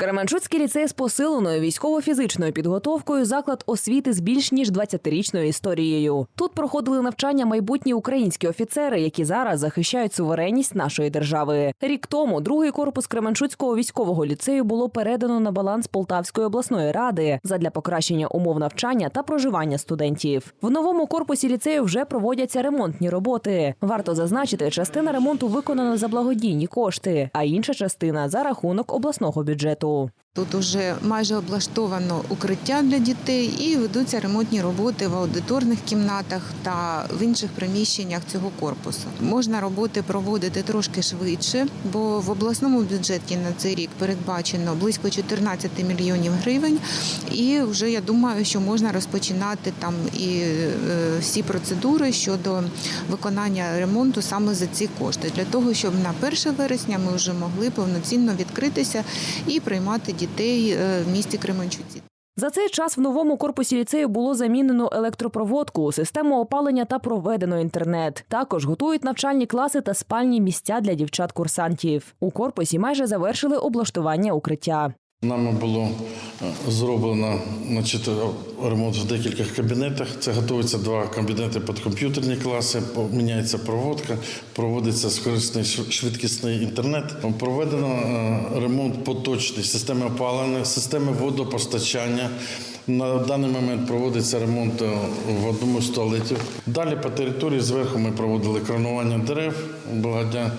Кременчуцький ліцей з посиленою військово-фізичною підготовкою заклад освіти з більш ніж 20-річною історією. Тут проходили навчання майбутні українські офіцери, які зараз захищають суверенність нашої держави. Рік тому другий корпус Кременчуцького військового ліцею було передано на баланс Полтавської обласної ради задля покращення умов навчання та проживання студентів. В новому корпусі ліцею вже проводяться ремонтні роботи. Варто зазначити, частина ремонту виконана за благодійні кошти, а інша частина за рахунок обласного бюджету. all Тут уже майже облаштовано укриття для дітей і ведуться ремонтні роботи в аудиторних кімнатах та в інших приміщеннях цього корпусу. Можна роботи проводити трошки швидше, бо в обласному бюджеті на цей рік передбачено близько 14 мільйонів гривень. І вже я думаю, що можна розпочинати там і е, всі процедури щодо виконання ремонту саме за ці кошти, для того, щоб на 1 вересня ми вже могли повноцінно відкритися і приймати дітей е, в місті Кременчуці. За цей час в новому корпусі ліцею було замінено електропроводку, систему опалення та проведено інтернет. Також готують навчальні класи та спальні місця для дівчат-курсантів. У корпусі майже завершили облаштування укриття. Нами було е, зроблено значить, ремонт в декількох кабінетах. Це готуються два кабінети під комп'ютерні класи, міняється проводка, проводиться скорисний швидкісний інтернет. Проведено е, ремонт поточний системи опалення, системи водопостачання. На даний момент проводиться ремонт е, в одному з туалетів. Далі по території зверху ми проводили кронування дерев. Благодаря,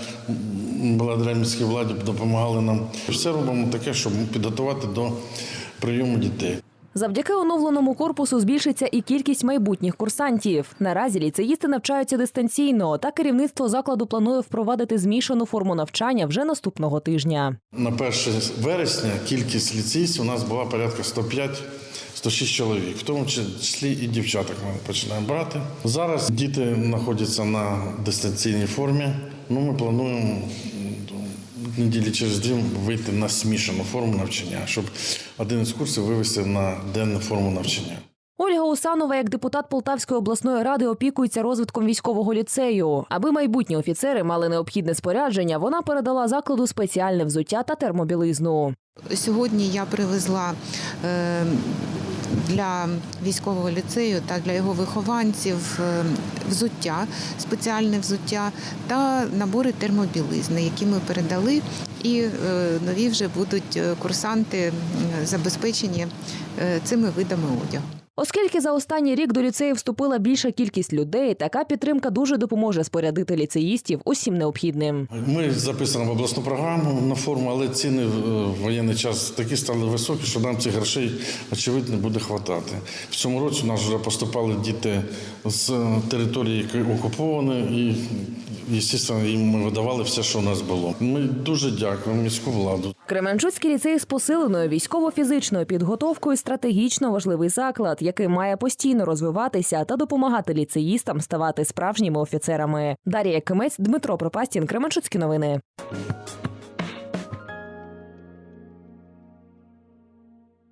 благодаря міській владі допомагали нам. Все робимо таке, щоб підготувати до прийому дітей. Завдяки оновленому корпусу збільшиться і кількість майбутніх курсантів. Наразі ліцеїсти навчаються дистанційно, та керівництво закладу планує впровадити змішану форму навчання вже наступного тижня. На 1 вересня кількість ліцеїстів у нас була порядка 105 106 чоловік, в тому числі і дівчаток ми починаємо брати. Зараз діти знаходяться на дистанційній формі. Ну, ми плануємо неділі через дві вийти на смішану форму навчання, щоб один із курсів вивести на денну форму навчання. Ольга Усанова, як депутат Полтавської обласної ради, опікується розвитком військового ліцею. Аби майбутні офіцери мали необхідне спорядження, вона передала закладу спеціальне взуття та термобілизну. Сьогодні я привезла е, для військового ліцею та для його вихованців е, взуття, спеціальне взуття та набори термобілизни, які ми передали, і е, нові вже будуть е, курсанти забезпечені цими видами одягу. Оскільки за останній рік до ліцею вступила більша кількість людей, така підтримка дуже допоможе спорядити ліцеїстів усім необхідним. Ми записані в обласну програму на форму, але ціни в е, воєнний час такі стали високі, що нам цих грошей, очевидно, буде хватати. В цьому році у нас вже поступали діти з території, які окуповані, і, звісно, їм ми видавали все, що у нас було. Ми дуже дякуємо міську владу. Кременчуцький ліцей з посиленою військово-фізичною підготовкою стратегічно важливий заклад, який має постійно розвиватися та допомагати ліцеїстам ставати справжніми офіцерами. Дарія Кимець, Дмитро Пропастін, Кременчуцькі новини.